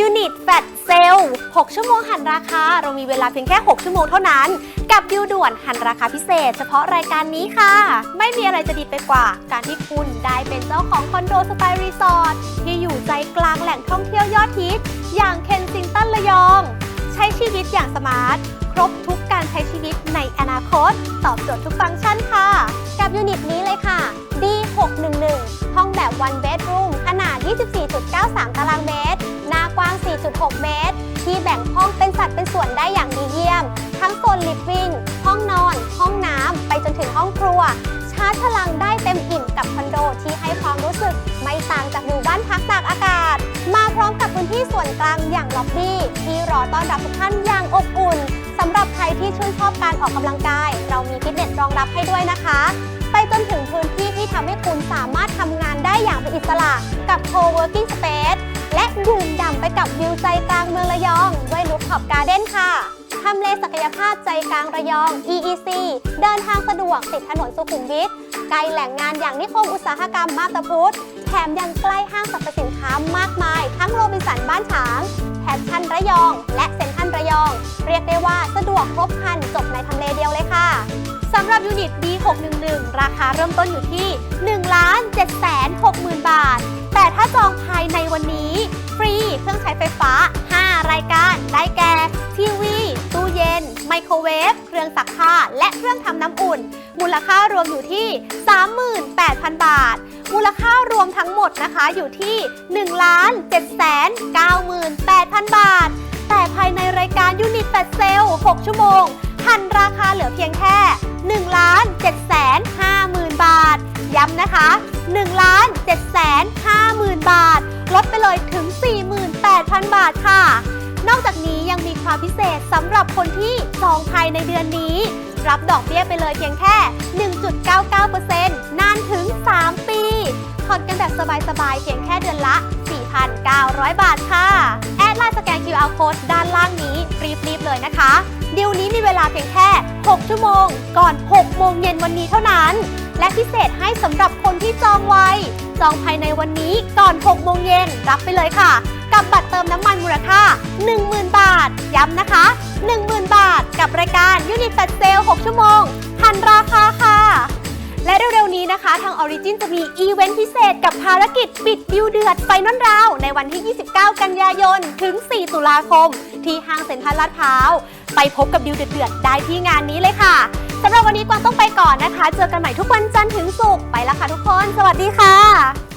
ยูนิตแฟลตเซล6ชั่วโมงหันราคา เรามีเวลาเพียงแค่ 6 ชั่วโมงเท่านั้น กับดิวด่วนหันราคาพิเศษ เฉพาะรายการนี้ค่ะ ไม่มีอะไรจะดีไปกว่า การที่คุณได้เป็นเจ้าของคอนโดสไตล์รีสอร์ทที่อยู่ใจกลางแหล่งท่องเที่ยวยอดฮิต อย่างเคนซิงตันระยอง ใช้ชีวิตอย่างสมาร์ท ครบทุกการใช้ชีวิตในอนาคต ตอบโจทย์ทุกฟังก์ชันค่ะ กับยูนิตนี้เลยค่ะ D611 ห้องแบบ one bedroom 6 เมตร ที่แบ่งห้องเป็นสัดเป็นส่วนได้อย่างดีเยี่ยม ทั้งโซนลิฟวิ่ง ห้องนอน ห้องน้ำ ไปจนถึงห้องครัว ชาร์จพลังได้เต็มอิ่มกับคอนโดที่ให้ความรู้สึกไม่ต่างจากอยู่บ้านพักตากอากาศ มาพร้อมกับพื้นที่ส่วนกลางอย่างล็อบบี้ที่รอต้อนรับทุกท่านอย่างอบอุ่นสำหรับใครที่ชื่นชอบการออกกำลังกาย เรามีฟิตเนสรองรับให้ด้วยนะคะ ไปจนถึงพื้นที่ที่ทำให้คุณสามารถทำงานได้อย่างเป็นอิสระกับ co-working space ดื่มด่ำไปกับวิวใจกลางเมืองระยอง ด้วยรูฟท็อปการ์เด้นค่ะทำเลศักยภาพใจกลางระยอง EEC เดินทางสะดวกติดถนนสุขุมวิทใกล้แหล่งงานอย่างนิคมอุตสาหกรรมมาบตาพุธแถมยังใกล้ห้างสรรพสินค้ามากมาย ทั้งโรบินสันบ้านฉางแพชชั่นระยอง และเซ็นทรัลระยอง เรียกได้ว่าสะดวกครบครันจบในทำเลเดียวเลยค่ะสำหรับยูนิต D611 ราคาเริ่มต้นอยู่ที่ 1 7 6 0 0 0 0 บาท แต่ถ้าจองภายในวัน รื่องใช้ไฟฟ้า5 รายการ ได้แก่ ทีวี ตู้เย็น ไมโครเวฟ เครื่องซักผ้า และเครื่องทำน้ำอุ่น มูลค่ารวมอยู่ที่ 38,000 บาท มูลค่ารวมทั้งหมดนะคะอยู่ที่ 1 7 9 8 0 0 0 บาท แต่ภายในรายการยูนิตแฟลชเซล6 ชั่วโมงหันราคาเหลือเพียงแค่1ล้าน7แสน5หมื่นบาท ย้ำนะคะ1ล้าน7แสน5หมื่นบาท ลดไปเลยถึง 8,000 บาทค่ะ นอกจากนี้ยังมีความพิเศษสำหรับคนที่จองภายในเดือนนี้ รับดอกเบี้ยไปเลยเพียงแค่ 1.99%นานถึง 3 ปีผ่อนกันแบบสบายๆ เพียงแค่เดือนละ 4,900 บาทค่ะ แอดไลน์สแกน QR Code ด้านล่างนี้รีบๆ เลยนะคะดีลนี้มีเวลาเพียงแค่ 6 ชั่วโมง ก่อน 6 โมงเย็นวันนี้เท่านั้น และพิเศษให้สำหรับคนที่จองไวจองภายในวันนี้ก่อน 6 โมงเย็นรับไปเลยค่ะ ลค่า 10,000 บาท ย้ำนะคะ 10,000 บาท กับรายการยูนิตแฟลเซล6ชั่วโมงทันราคาค่ะ และเร็วๆนี้นะคะ ทาง Origin จะมีอีเวนต์พิเศษกับภารกิจปิดดิวเดือดไฟนอลราว ในวันที่ 29 กันยายน ถึง 4 ตุลาคม ที่ห้างเซ็นทรัลลาดพร้าว ไปพบกับดิวเดือดๆได้ที่งานนี้เลยค่ะสำหรับวันนี้กวางต้องไปก่อนนะคะ เจอกันใหม่ทุกวันจันทร์ถึงศุกร์ไปแล้วค่ะทุกคน สวัสดีค่ะ